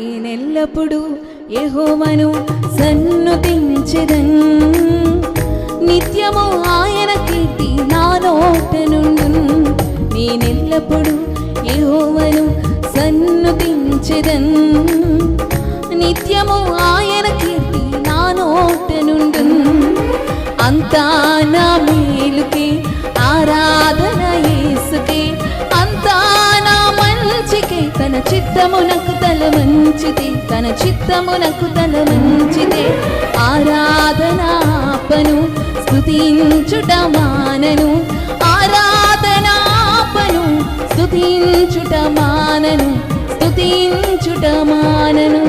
నేనెల్లప్పుడు యెహోవను సన్నుతించెదన్. నిత్యము ఆయన కీర్తి నా నోట నుండును. నేనెల్లప్పుడు యెహోవను సన్నుతించెదన్. నిత్యము ఆయన కీర్తి నా నోట అంతా నా మేలుకే చిత్తమునకు తల మంచిది తన చిత్తమునకు తల మంచిదే ఆరాధనాపను స్తుతించుట మానను. ఆరాధనాపను స్తుతించుట మానను స్తుతించుట మానను.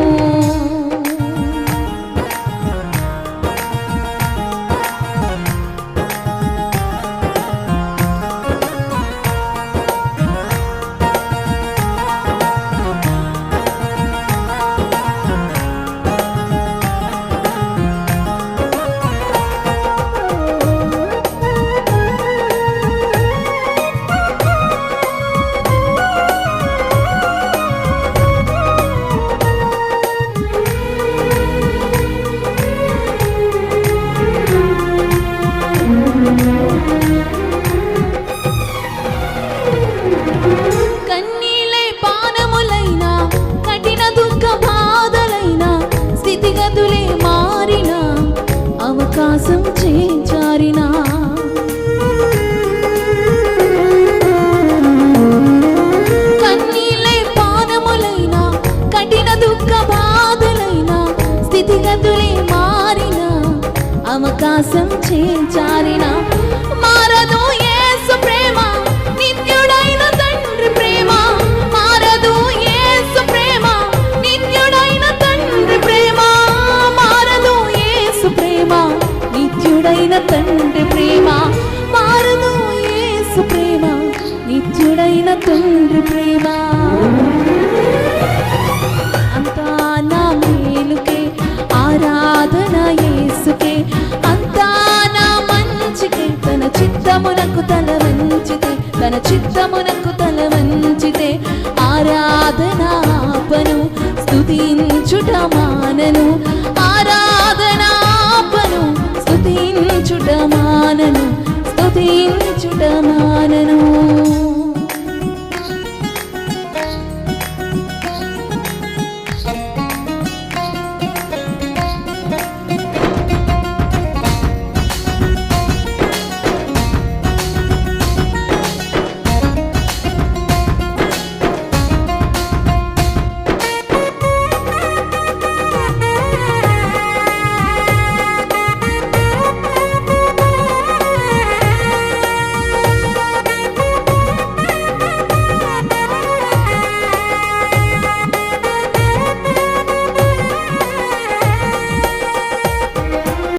అవకాశం చేచారిన మారదు యేసు ప్రేమ నిత్యుడైన తండ్రి ప్రేమ. మారదు యేసు ప్రేమ నిత్యుడైన తండ్రి ప్రేమ. మారదు యేసు ప్రేమ నిత్యుడైన తండ్రి ప్రేమ. మారదు యేసు ప్రేమ నిత్యుడైన తండ్రి ప్రేమ. చిత్తమునకు తల వంచితే తన చిత్తమునకు తల వంచితే ఆరాధనాపను స్తుతించుట మానను.